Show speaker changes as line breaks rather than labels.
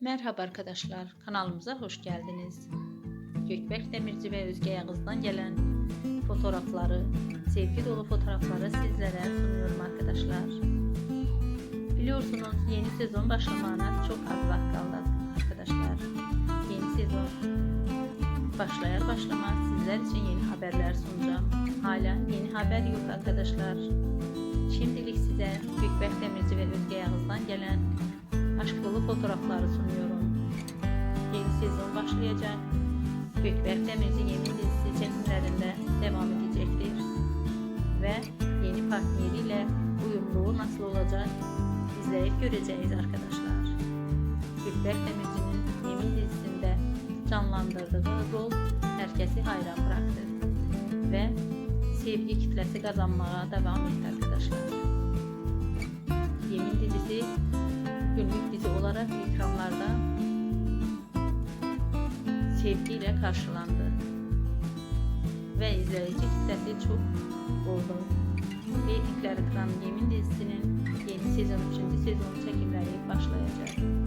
Merhaba arkadaşlar, kanalımıza hoş geldiniz. Gökberk Demirci ve Özge Yağız'dan gelen fotoğrafları, sevgi dolu fotoğrafları sizlere sunuyorum arkadaşlar. Biliyorsunuz yeni sezon başlamağına çok az vakit kaldı arkadaşlar. Yeni sezon başlayar başlamaz sizler için yeni haberler sunacağım. Hala yeni haber yok arkadaşlar. Şimdilik size aşk dolu fotoğrafları sunuyorum. Yeni sezon başlayacak. Gökberk Demirci Yemin dizisi çekimlerinde devam edecektir. Ve yeni partneriyle uyumluluğu nasıl olacak izleyip göreceğiz arkadaşlar. Gökberk Demirci'nin Yemin dizisinde canlandırdığı rol herkesi hayran bıraktı. Ve sevgi kitlesi kazanmaya devam etti arkadaşlar. Yemin dizisi sevgiyle karşılandı. Ve izleyici kitlesi çok oldu. Reytingler kıran Yemin dizisinin yeni sezon 3. sezon çekimleri başlayacak.